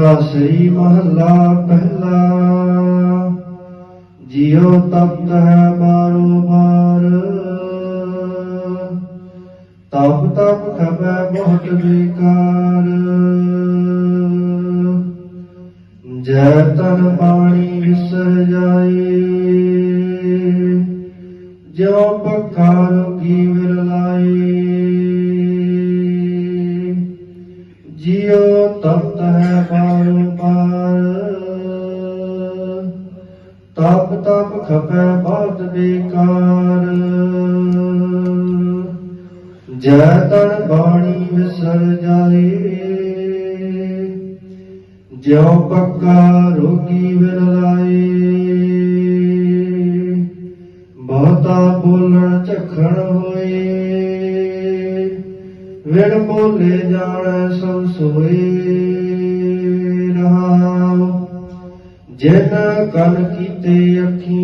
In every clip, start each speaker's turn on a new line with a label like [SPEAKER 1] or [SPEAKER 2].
[SPEAKER 1] ਸ੍ਰੀ ਮਹੱਲਾ ਪਹਿਲਾ। ਜਿਉ ਤਪਤ ਹੈ ਬਾਰੋ ਬਾਰ। ਤਪ ਤਪ ਖਬੈ ਬਹੁਤ ਬੇਕਾਰ ਜੈ ਤਨ ਪਾਣੀ ਵਿਸਰ ਜਾਏ। ਜੋ ਪੱਖਾ ਰੋਗੀ ਵਿਰਲਾਏ। ਜਿਉ ਤਪ ਖਪੈ ਬਹੁਤ ਬੇਕਾਰ ਜੈ ਤਨ ਬਾਣੀ ਵਿਸਰ ਜਾਏ। ਜਿਉ ਪੱਕਾ ਰੋਗੀ ਵਿਰਲਾਏ। ਬਹੁਤਾ ਬੋਲਣ ਝਖਣ ਹੋਏ। ਵਿਣ ਬੋਲੇ ਜਾਣੈ ਸਭ ਸੋਏ। ਰਹਾਉ ਜਿਨ ਕਨ ਕੀਤੇ ਅੱਖੀ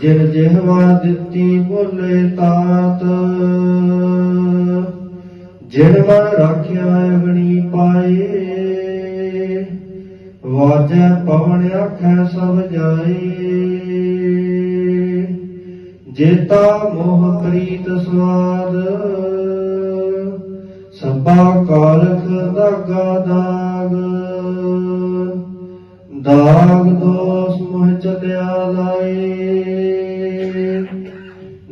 [SPEAKER 1] ਜਿਨ ਜਿਹਵਾ ਦਿੱਤੀ ਬੋਲੇ ਤਾਤ। ਜਿਨ ਮਨ ਰਾਖਿਆ ਅਗਣੀ ਪਾਏ। ਵਾਜੈ ਪਵਨ ਆਖੈ ਸਭ ਜਾਏ। ਜੇਤਾ ਮੋਹ ਪ੍ਰੀਤ ਸਵਾਦ। ਸਭਾ ਕਾਲਖ ਦਾਗਾ ਦਾਗ ਦਾਗ ਦੋਸ ਮੋਹ ਚਲਿਆ ਲਾਏ।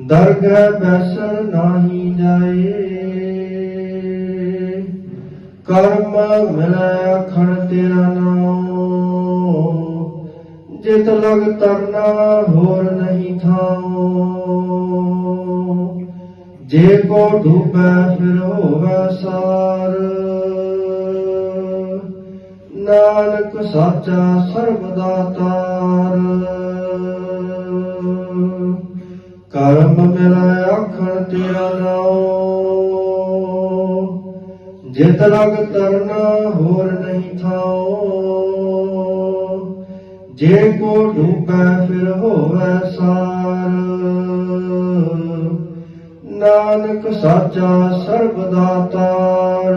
[SPEAKER 1] ਦਰਗਹਿ ਬੈਸਣ ਨਾਹੀ ਜਾਏ। ਕਰਮ ਮਿਲੈ ਅਖਣ ਤੇਰਾ ਨਾਮ। ਜਿਤ ਲਗ ਤਰਨਾ ਹੋਰ ਨਹੀਂ ਥਾਉ। ਜੇ ਕੋ ਡੂਬੈ ਫਿਰ ਹੋਵੇ ਸਾਰ। ਨਾਨਕ ਸਾਚਾ ਸਰਬ ਦਾਤਾਰ। ਕਰਮ ਮਿਲੈ ਅਖਣ ਤੇਰਾ ਨਾਮ ਜਿਤ ਲਗ ਤਰਨਾ ਹੋਰ ਨਹੀਂ ਥਾਉ। ਜੇ ਕੋ ਡੂਬੈ ਫਿਰ ਹੋਵੇ ਸਾਰ। ਨਾਨਕ ਸਾਚਾ ਸਰਬ ਦਾਤਾਰ।